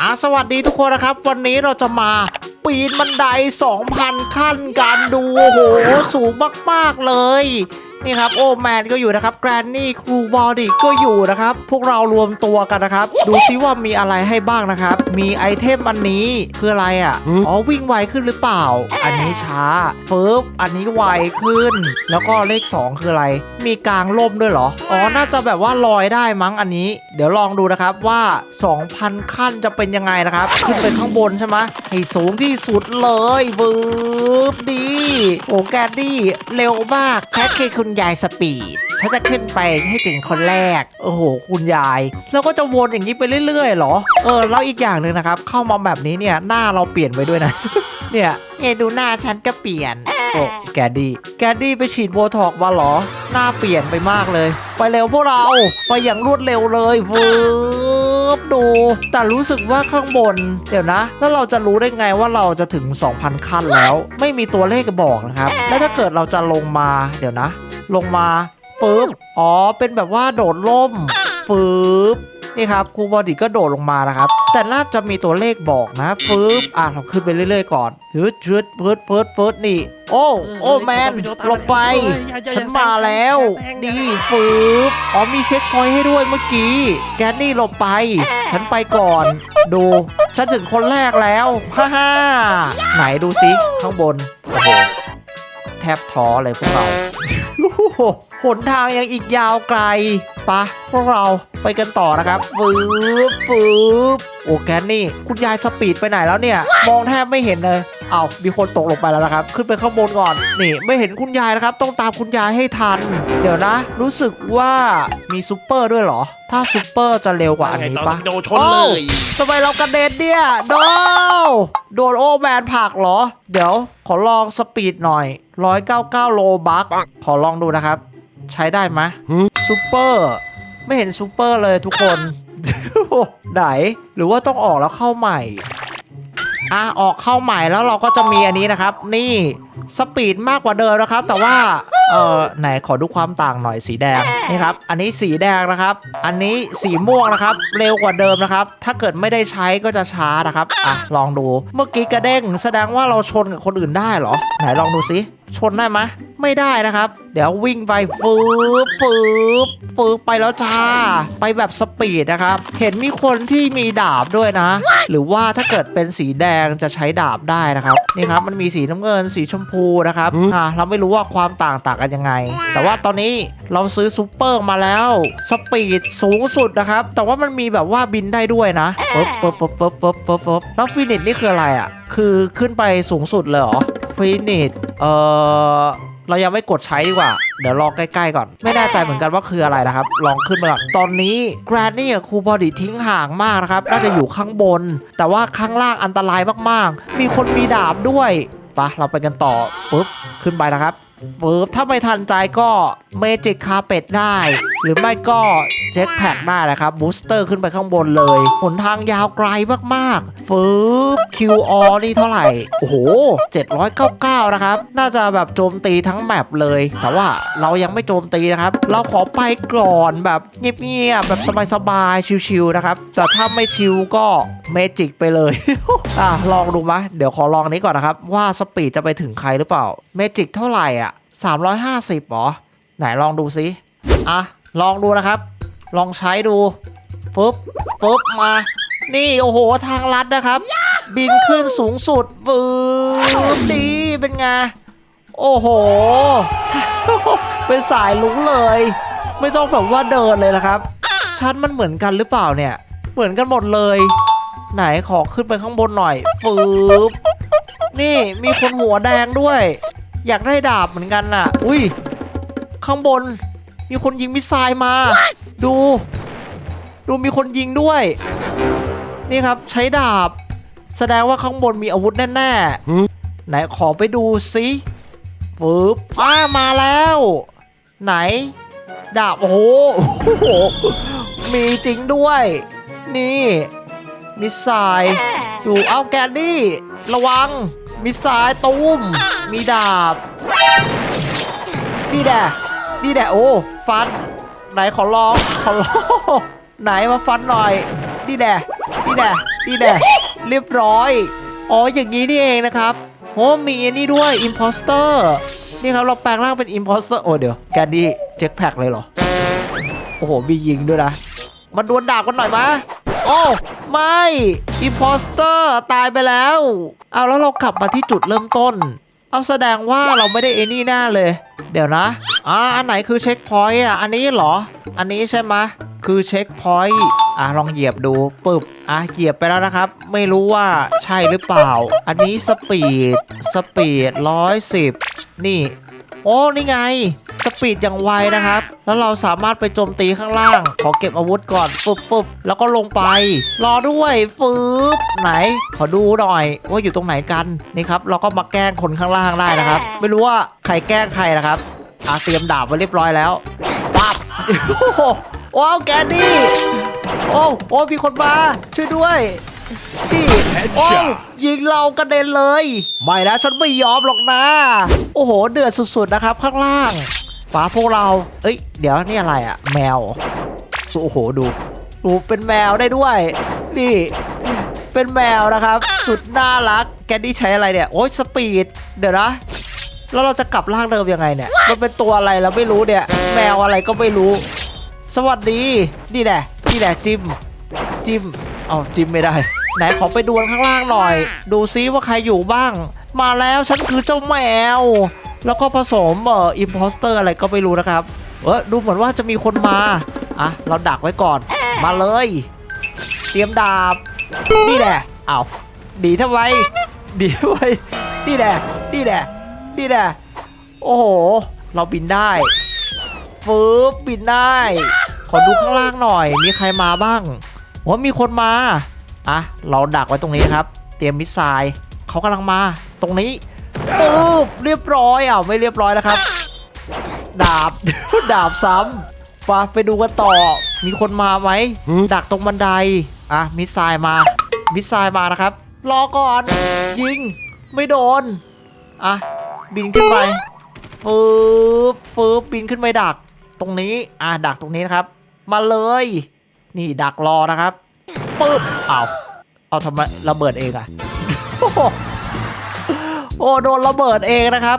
อะสวัสดีทุกคนนะครับ วันนี้เราจะมาปีนบันได 2,000 ขั้นกันดูโอ้โห สูงมาก ๆ เลย นี่ครับโอ้แมนก็อยู่นะครับแกรนนี่ครูบอดี้ก็อยู่นะครับ พวกเรารวมตัวกันนะครับ ดูซิว่ามีอะไรให้บ้างนะครับ มีไอเทมอันนี้คืออะไรอะอ๋อวิ่งไวขึ้นหรือเปล่า อันนี้ช้าเฟิบอันนี้ไวขึ้น แล้วก็เลข 2 คืออะไร มีกลางล่มด้วยเหรออ๋อน่าจะแบบว่าลอยได้มั้งอันนี้ เดี๋ยวลองดูนะครับว่า 2,000 ขั้นจะเป็นยังไงนะครับ ขึ้นไปข้างบนใช่ไหม ให้สูงที่สุดเลยวืบดีโอ้แกดดี้เร็วมากแค่คือคุณยายสปีดฉันจะขึ้นไปให้ถึงคนแรก โอ้โห คุณยาย แล้วก็จะวนอย่างนี้ไปเรื่อยๆเหรอ เออ แล้วอีกอย่างหนึ่งนะครับ เข้ามาแบบนี้เนี่ย หน้าเราเปลี่ยนไปด้วยนะ เนี่ยเอยดูหน้าฉันก็เปลี่ยน โอ้แกดี้ แกดี้ไปฉีดโบท็อกมาเหรอ หน้าเปลี่ยนไปมากเลย ไปเร็วพวกเรา ไปอย่างรวดเร็วเลยฟืบดู แต่รู้สึกว่าข้างบน เดี๋ยวนะ แล้วเราจะรู้ได้ไงว่าเราจะถึง 2,000 ขั้นแล้ว ไม่มีตัวเลขบอกนะครับ แล้วถ้าเกิดเราจะลงมา เดี๋ยวนะ ลงมาฟืบอ๋อ เป็นแบบว่าโดดล่มฟืบ นี่ครับครูบอดี้ก็โดดลงมานะครับ แต่น่าจะมีตัวเลขบอกนะฟืบอะเราขึ้นไปเรื่อยๆก่อนฮึดฮึดเฟิร์ดเฟิร์ดเฟิร์ดนี่ โอ้โอ้แมนลงไป ฉันมาแล้วดีฟืบอ๋อมีเช็คพอยต์ให้ด้วยเมื่อกี้ แกนนี่หลบไป ฉันไปก่อน ดูฉันถึงคนแรกแล้วฮ่าฮ่าไหนดูสิข้างบนโอ้โหแทบท้อเลยพวกเราโอ้โหหนทางยังอีกยาวไกลปะพวกเรา ไปกันต่อนะครับฟืบฟืบโอ้แกนนี่ คุณยายสปีดไปไหนแล้วเนี่ย มองแทบไม่เห็นเลยเอาวมีคนตกลงไปแล้วนะครับ ขึ้นไปข้างบนก่อน นี่ไม่เห็นคุณยายนะครับ ต้องตามคุณยายให้ทัน เดี๋ยวนะ รู้สึกว่ามีซูเปอร์ด้วยเหรอ ถ้าซูเปอร์จะเร็วกว่าอันนี้ปะโดนชนเลยทำไมเรากระเด็นเนี่ยโดโดนโอแมนผลักเหรอ เดี๋ยวขอลองสปีดหน่อย 199 โลบัคขอลองดูนะครับ ใช้ได้ไหมซูเปอร์ ไม่เห็นซูเปอร์เลยทุกคน ไหน หรือว่าต้องออกแล้วเข้าใหม่ อะออกเข้าใหม่แล้วเราก็จะมีอันนี้นะครับ นี่ สปีดมากกว่าเดิมนะครับ แต่ว่าเออไหนขอดูความต่างหน่อยสีแดงนี่ครับ อันนี้สีแดงนะครับ อันนี้สีม่วงนะครับ เร็วกว่าเดิมนะครับ ถ้าเกิดไม่ได้ใช้ก็จะช้านะครับอะลองดูเมื่อกี้กระเด้งแสดงว่าเราชนกับคนอื่นได้เหรอ ไหนลองดูสิชนได้ไหมไม่ได้นะครับ เดี๋ยววิ่งไปฟืบฟืบฟืบไปแล้วจ้า ไปแบบสปีดนะครับ เห็นมีคนที่มีดาบด้วยนะ หรือว่าถ้าเกิดเป็นสีแดงจะใช้ดาบได้นะครับ นี่ครับ มันมีสีน้ำเงิน สีชมพูนะครับอ่าเราไม่รู้ว่าความต่างต่างกันยังไง แต่ว่าตอนนี้เราซื้อซูเปอร์มาแล้วสปีดสูงสุดนะครับ แต่ว่ามันมีแบบว่าบินได้ด้วยนะปึ๊บปึ๊บปึ๊บปึ๊บปึ๊บปึ๊บปึ๊บแล้วฟินิชนี่คืออะไรอะ คือขึ้นไปสูงสุดเลยเหรอฟินิชเอ่อเรายังไม่กดใช้ดีกว่า เดี๋ยวรอใกล้ๆก่อน ไม่แน่ใจเหมือนกันว่าคืออะไรนะครับ ลองขึ้นมาก่อน ตอนนี้แกรนนี่กับครูบอดี้ทิ้งห่างมากนะครับ น่าจะอยู่ข้างบน แต่ว่าข้างล่างอันตรายมากๆ มีคนมีดาบด้วยไปะเราไปกันต่อปุ๊บขึ้นไปนะครับ ปุ๊บถ้าไม่ทันใจก็เมจิกคาเป็ดได้ หรือไม่ก็เจ็ตแพ็กได้นะครับบูสเตอร์ขึ้นไปข้างบนเลยหนทางยาวไกลมากๆฟืบ QR นี่เท่าไหร่ โอ้โห 799 นะครับ น่าจะแบบโจมตีทั้งแมปเลย แต่ว่าเรายังไม่โจมตีนะครับ เราขอไปก่อนแบบเงียบๆแบบสบายๆชิวๆนะครับ แต่ถ้าไม่ชิวก็เมจิกไปเลย อะลองดูมะเดี๋ยวขอลองนี้ก่อนนะครับ ว่าสปีดจะไปถึงใครหรือเปล่าเมจิกเท่าไหร่อะ 350หรอ ไหนลองดูซิ อะ ลองดูนะครับ ลองใช้ดู ปุ๊บ ปุ๊บ มา นี่ โอ้โห ทางลัดนะครับ บินขึ้นสูงสุดปึ๊บดีเป็นไง โอ้โห เป็นสายลุงเลย ไม่ต้องแบบว่าเดินเลยนะครับ ชั้นมันเหมือนกันหรือเปล่าเนี่ย เหมือนกันหมดเลย ไหนขอขึ้นไปข้างบนหน่อยฟืบนี่มีคนหัวแดงด้วย อยากได้ดาบเหมือนกันน่ะ อุ้ย ข้างบน มีคนยิงมิสไซล์มา ดู ดูมีคนยิงด้วย นี่ครับใช้ดาบ แสดงว่าข้างบนมีอาวุธแน่ๆ ไหนขอไปดูสิฟืบอ้ามาแล้ว ไหน ดาบโอ้โหโอ้โห มีจริงด้วย นี่ มิสไซล์อยู่เอาแกนนี่ระวัง มิสไซล์ตูมมีดาบนี่แดะนี่แดะโอ้ฟัน ไหนขอลองขอลองไหนมาฟันหน่อยนี่แดะนี่แดะนี่แน่เรียบร้อยอ๋ออย่างนี้นี่เองนะครับโอ้มีอันนี้ด้วย imposter นี่ครับเราแปลงร่างเป็น imposter โอ้เดี๋ยวแกนดี้เจ็คแพ็กเลยเหรอโอ้โหมียิงด้วยนะมาดวลดาบกันหน่อยมะ โอ้ไม่ imposter ตายไปแล้ว เอาแล้วเรากลับมาที่จุดเริ่มต้น เอาแสดงว่าเราไม่ได้เอนี่หน้าเลย เดี๋ยวนะอ่าอันไหนคือเช็คพอยต์อะอันนี้เหรอ อันนี้ใช่ไหมคือเช็คพอยต์อะลองเหยียบดูปึบอะเหยียบไปแล้วนะครับ ไม่รู้ว่าใช่หรือเปล่า อันนี้สปีดสปีดร้อยสิบนี่ โอ้นี่ไง สปีดอย่างไวนะครับ แล้วเราสามารถไปโจมตีข้างล่าง ขอเก็บอาวุธก่อนปุ๊บปุ๊บแล้วก็ลงไป รอด้วยฟืบไหน ขอดูหน่อยว่าอยู่ตรงไหนกันนี่ครับ เราก็มาแกล้งคนข้างล่างได้นะครับ ไม่รู้ว่าใครแกล้งใครนะครับอะเตรียมดาบไว้เรียบร้อยแล้วปั๊บโอ้โหว้าวแกนดี้โอ้โอ้มีคนมาช่วยด้วยนี่โอ้ยิงเรากระเด็นเลย ไม่นะฉันไม่ยอมหรอกนะ โอ้โห เดือดสุดๆนะครับ ข้างล่าง ฝาพวกเรา เอ้ย เดี๋ยวนี่อะไรอะแมว โอ้โหดูดูเป็นแมวได้ด้วย นี่ เป็นแมวนะครับ สุดน่ารัก แกนดี้ใช้อะไรเนี่ย โอ้ยสปีด เดี๋ยวนะ แล้วเราจะกลับร่างเดิมยังไงเนี่ย มันเป็นตัวอะไรเราไม่รู้เนี่ย แมวอะไรก็ไม่รู้ สวัสดี นี่แหละ นี่แหละจิม จิม เอาจิมไม่ได้ ไหนขอไปดูข้างล่างหน่อย ดูซิว่าใครอยู่บ้าง มาแล้วฉันคือเจ้าแมว แล้วก็ผสมเอ่ออิมพอสเตอร์อะไรก็ไม่รู้นะครับเออดูเหมือนว่าจะมีคนมาอะเราดักไว้ก่อน มาเลย เตรียมดาบนี่แหละเอาดีทำไมดีทำไมนี่แหละนี่แหละนี่แหละโอ้โหเราบินได้ฟืบบินได้ ขอดูข้างล่างหน่อย มีใครมาบ้างว่ามีคนมาอะเราดักไว้ตรงนี้ครับ เตรียมมิสไซล์เขากำลังมา ตรงนี้ ปุ๊บเรียบร้อยอะไม่เรียบร้อยนะครับ ดาบ ดาบซ้ำไปไปดูกันต่อ มีคนมาไหมดักตรงบันไดอะมิสไซล์มา มิสไซล์มานะครับ รอก่อน ยิง ไม่โดน อะ บินขึ้นไปฟืบฟืบบินขึ้นไปดัก ตรงนี้ อ่าดักตรงนี้นะครับ มาเลย นี่ดักรอนะครับปึ๊บเอาวเอาทำไมระเบิดเองอะ โอ้โหโอ้โดนระเบิดเองนะครับ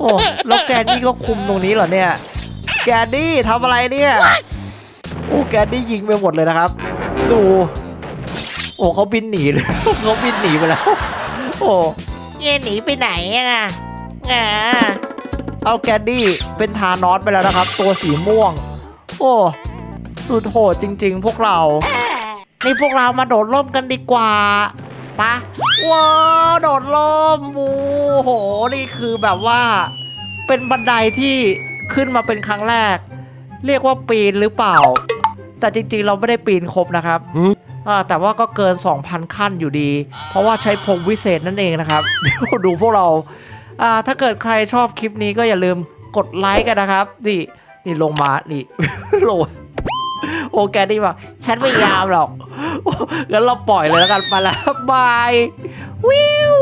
โอ้แล้วแกนนี่ก็คุมตรงนี้เหรอเนี่ย แกนนี่ทำอะไรเนี่ย โอ้แกนนี่ยิงไปหมดเลยนะครับ ดู โอ้เขาบินหนีเลยเขาบินหนีไปแล้ว โอ้เย่หนีไปไหนอะอ่าเอาแกนดี้เป็นทานอสไปแล้วนะครับ ตัวสีม่วง โอ้สุดโหดจริง ๆ พวกเรา นี่พวกเรามาโดดร่มกันดีกว่า ปะว้าวโดดล่มโอ้โห นี่คือแบบว่า เป็นบันไดที่ขึ้นมาเป็นครั้งแรก เรียกว่าปีนหรือเปล่า แต่จริงๆ เราไม่ได้ปีนครบนะครับอ่าแต่ว่าก็เกิน 2,000 ขั้นอยู่ดี เพราะว่าใช้พรมวิเศษนั่นเองนะครับดูพวกเราอ่าถ้าเกิดใครชอบคลิปนี้ก็อย่าลืมกดไลค์กันนะครับ นี่ นี่ลงมา นี่ลง โอแกนี่บอกฉันไม่ยามหรอกงั้นเราปล่อยเลยแล้วกันไปแล้วบาย วิว